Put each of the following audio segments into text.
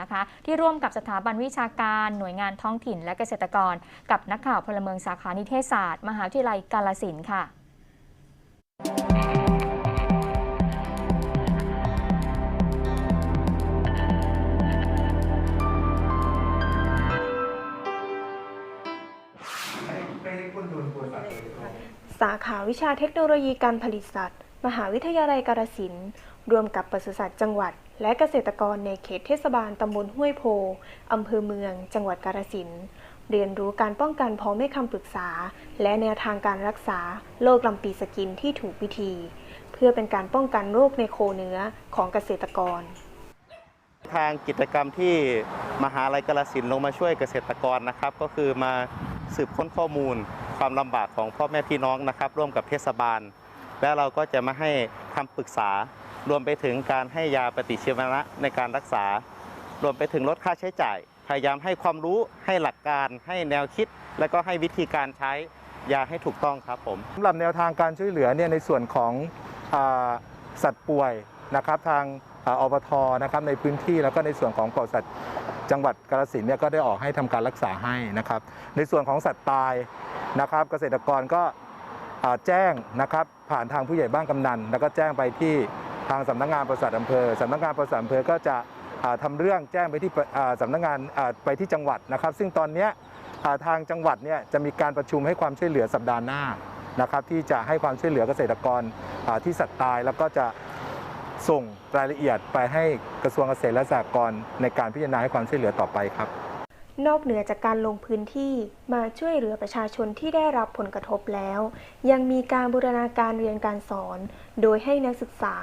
นะคะ ที่ร่วมกับสถาบันวิชาการหน่วยงานท้องถิ่นและเกษตรกร กับนักข่าวพลเมืองสาขานิเทศศาสตร์ มหาวิทยาลัยกาลสินค่ะสาขาวิชาเทคโนโลยีการผลิตสัตว์ มหาวิทยาลัยกาฬสินธุ์รวมกับปศุสัตว์จังหวัด และเกษตรกรในเขตเทศบาลตำบลห้วยโพ อำเภอเมือง จังหวัดกาฬสินธุ์เรียนรู้การป้องกันพร้อมให้คำปรึกษา และแนวทางการรักษาโรคลำปีสกินที่ถูกวิธี เพื่อเป็นการป้องกันโรคในโคเนื้อของเกษตรกร ทางกิจกรรมที่มหาลัยกาฬสินธุ์ลงมาช่วยเกษตรกรนะครับ ก็คือมาสืบค้นข้อมูลความลำบากของพ่อแม่พี่น้องนะครับ ร่วมกับเทศบาล และเราก็จะมาให้คำปรึกษา รวมไปถึงการให้ยาปฏิชีวนะในการรักษา รวมไปถึงลดค่าใช้จ่าย พยายามให้ความรู้ให้หลักการให้แนวคิด และก็ให้วิธีการใช้ยาให้ถูกต้องครับผมสำหรับแนวทางการช่วยเหลือเนี่ยในส่วนของอสัตว์ป่วยนะครับทางอบทนะครับในพื้นที่แล้วก็ในส่วนของปศุสัตว์จังหวัดกาฬสินธุ์เนี่ยก็ได้ออกให้ทำการรักษาให้นะครับ ในส่วนของสัตว์ตายนะครับ เกษตรกรก็ แจ้งนะครับผ่านทางผู้ใหญ่บ้านกำนัน แล้วก็แจ้งไปที่ทางสำนักงานปศุสัตว์อำเภอสำนักงานปศุสัตว์อำเภอก็จะอ่าทำเรื่องแจ้งไปที่อ่าสำนักงานไปที่จังหวัดนะครับ ซึ่งตอนนี้ทางจังหวัดเนี่ยจะมีการประชุมให้ความช่วยเหลือสัปดาห์หน้านะครับ ที่จะให้ความช่วยเหลือเกษตรกรที่สัตว์ตาย แล้วก็จะส่งรายละเอียดไปให้กระทรวงเกษตรและสหกรณ์ในการพิจารณาให้ความช่วยเหลือต่อไปครับ นอกเหนือจากการลงพื้นที่มาช่วยเหลือประชาชนที่ได้รับผลกระทบแล้ว ยังมีการบูรณาการเรียนการสอน โดยให้นักศึกษา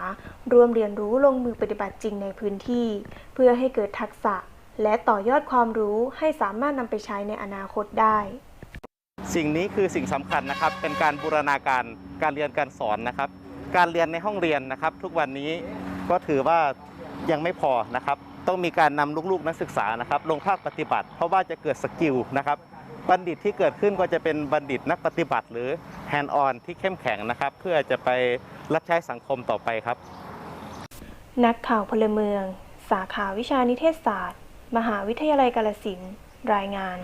ร่วมเรียนรู้ลงมือปฏิบัติจริงในพื้นที่ เพื่อให้เกิดทักษะ และต่อยอดความรู้ให้สามารถนำไปใช้ในอนาคตได้ สิ่งนี้คือสิ่งสำคัญนะครับ เป็นการบูรณาการการเรียนการสอนนะครับ การเรียนในห้องเรียนนะครับ ทุกวันนี้ก็ถือว่ายังไม่พอนะครับ ต้องมีการนำลูกๆนักศึกษานะครับลงภาคปฏิบัติ เพราะว่าจะเกิดสกิลนะครับบัณฑิตที่เกิดขึ้นก็จะเป็นบัณฑิตนักปฏิบัติ หรือ hand on ที่เข้มแข็งนะครับ เพื่อจะไปรับใช้สังคมต่อไปครับ นักข่าวพลเมือง สาขาวิชานิเทศศาสตร์ มหาวิทยาลัยกาฬสินธุ์รายงาน